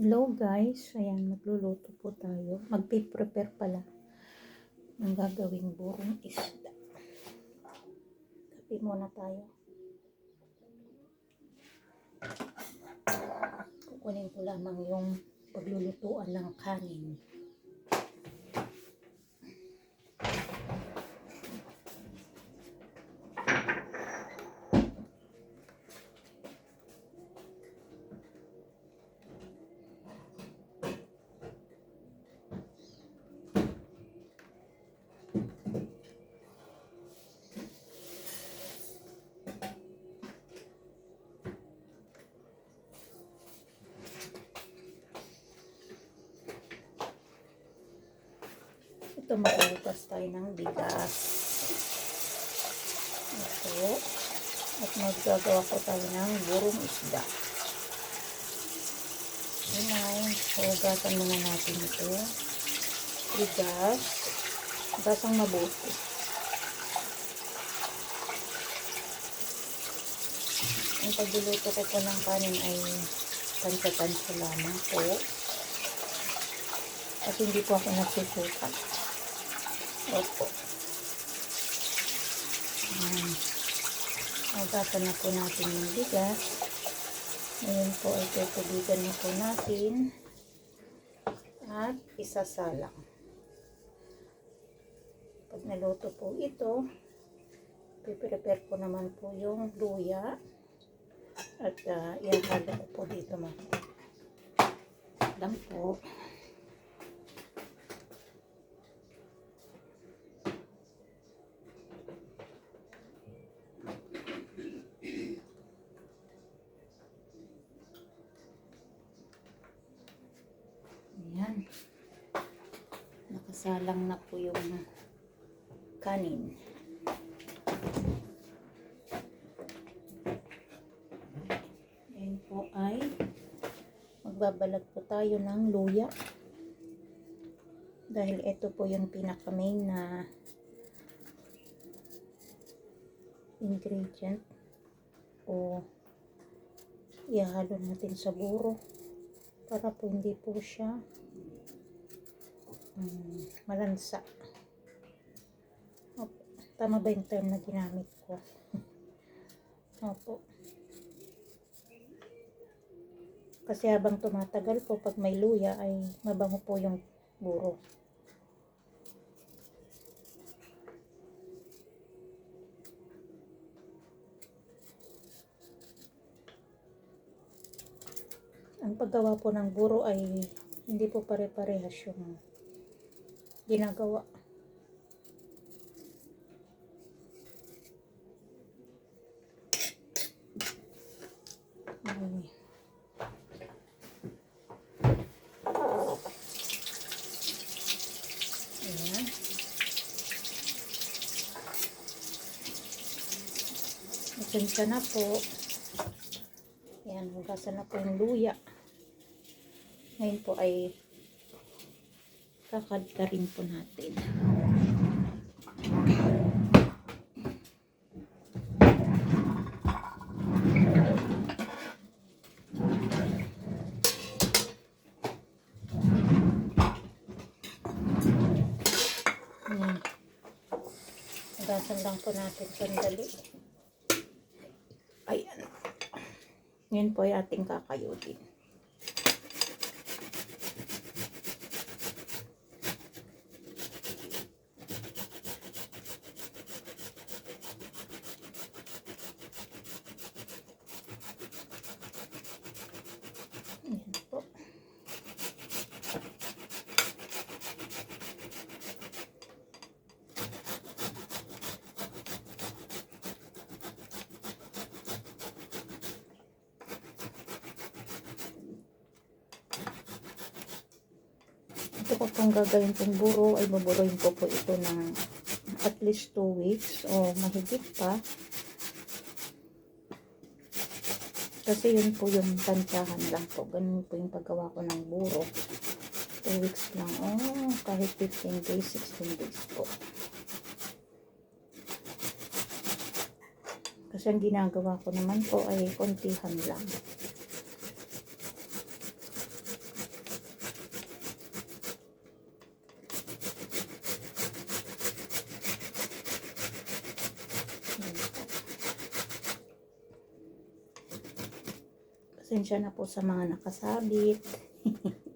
Hello guys, ayan magluluto po tayo. Magpi-prepare pala ng gagawing burong isda. Kape muna tayo. Kukunin ko lamang yung paglulutuan ng kanin. Ito magugas tayo ng bigas. Ito. At maggagawa ko tayo ng burong isda. Ayan. Hugasan muna natin ito. Bigas. Bigasang mabuti. Ang pagluluto ko po ng kanin ay tansa-tansa lamang po. At hindi po ako nagsusukat. Opo. Ayan. Hugasan na po natin yung bigas. Ngayon po ay tutubigan na po natin. At isasalang. Pag naluto po ito, piprepare ko naman po yung luya. At uh, ihahalo ko po dito mga. Lang po. Ayan. Nakasalang na po yung kanin. Ayan po ay magbabalag po tayo ng luya. Dahil ito po yung pinaka main na ingredient o ihalo natin sa buro para po hindi po siya um, malansa. Opo. Tama ba yung term na ginamit ko? Opo. Kasi habang tumatagal po, pag may luya ay mabango po yung buro. Ang paggawa po ng buro ay hindi po pare-parehas yung ginagawa. Ay. Ayan. Pasensya na po. Ayan, hugasan na po yung luya. Ngayon po ay kakadka rin po natin. Hugasan lang po natin sandali. Ayan. Ngayon po ay ating kakayutin. Ito ko pong gagawin kong buro ay buburuin ko po ito ng at least 2 weeks o mahigit pa. Kasi yun po yung tansyahan lang po. Ganun po yung paggawa ko ng buro. 2 weeks lang. Oh, kahit 15 days, 16 days po. Kasi ang ginagawa ko naman po ay kontihan lang. Pasensya na po sa mga nakasabit.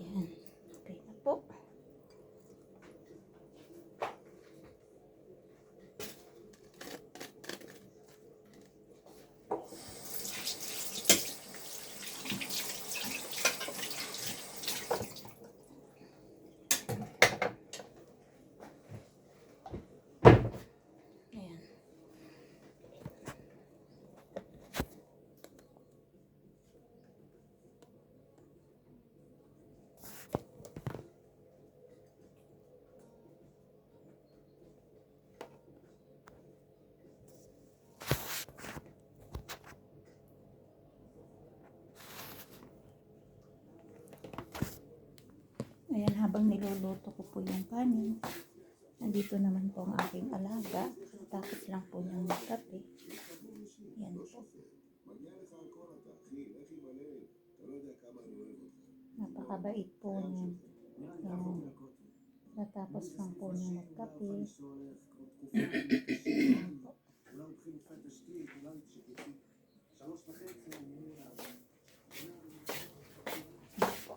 Yan. Okay na po. Ayan. Ayan, habang niluluto ko po yung kanin, nandito naman po ang aking alaga. Tapos lang po niyang magkape. Yan po. Napakabait po niya. Yan. Natapos lang po niya magkape. Yan po. Yan po.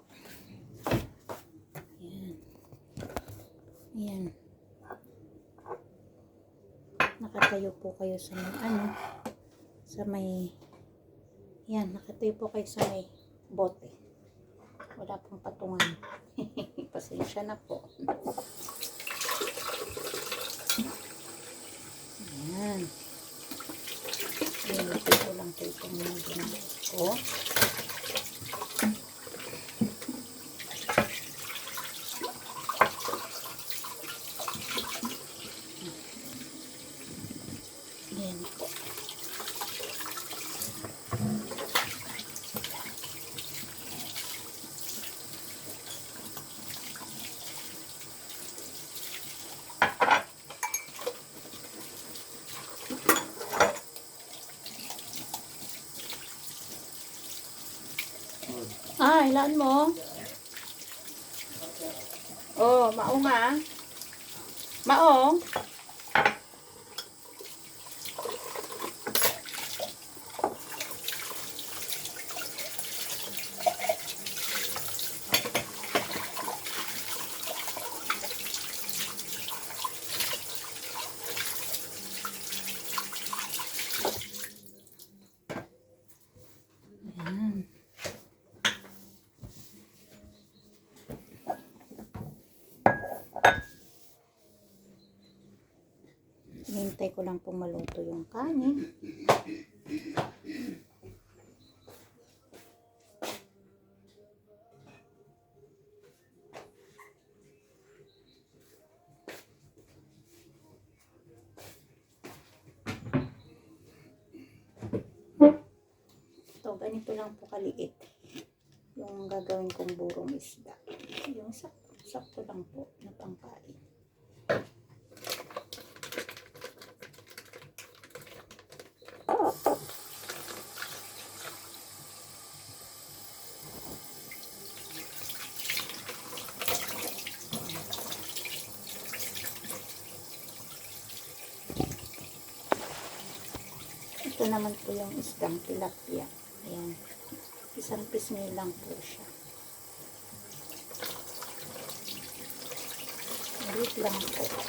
Yan. Yan. Nakatayo po kayo sa may ano, sa may, yan, nakatayo po kayo sa may bote. Wala pong patungan. Pasensya na po. Yan. Nilipid ko lang po itong mga ginagawa ko. ai Ay, ilaan mo. Oh, maong ha. Maong. Ko lang pong maluto yung kanin. Ito, ganito lang po kaliit. Yung gagawin kong burong isda. Yung sakto, sakto lang po na pangkain. Ito naman po yung isdang tilapia. Ayan. Isang pisngi lang po siya. Maliit lang po.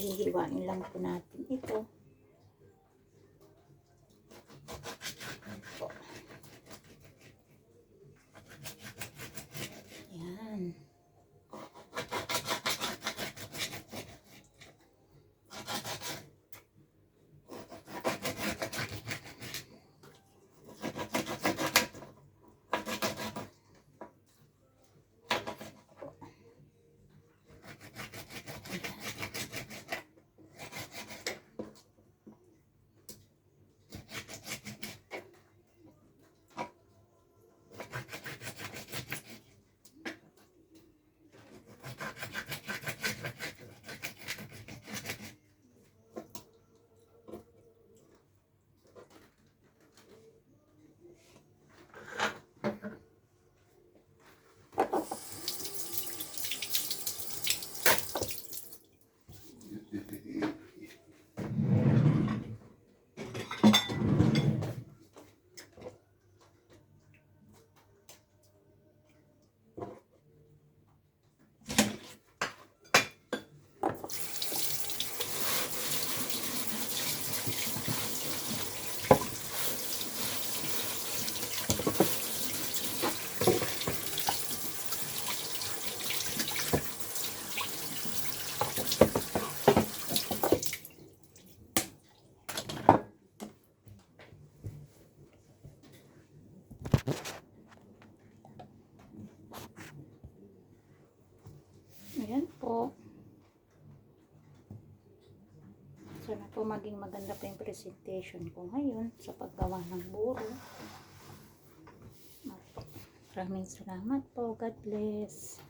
Hihiwain lang po natin ito. Po. Yan. Ayan po. Sana po maging maganda po yung presentation ko ngayon sa paggawa ng buro. Maraming salamat po. God bless.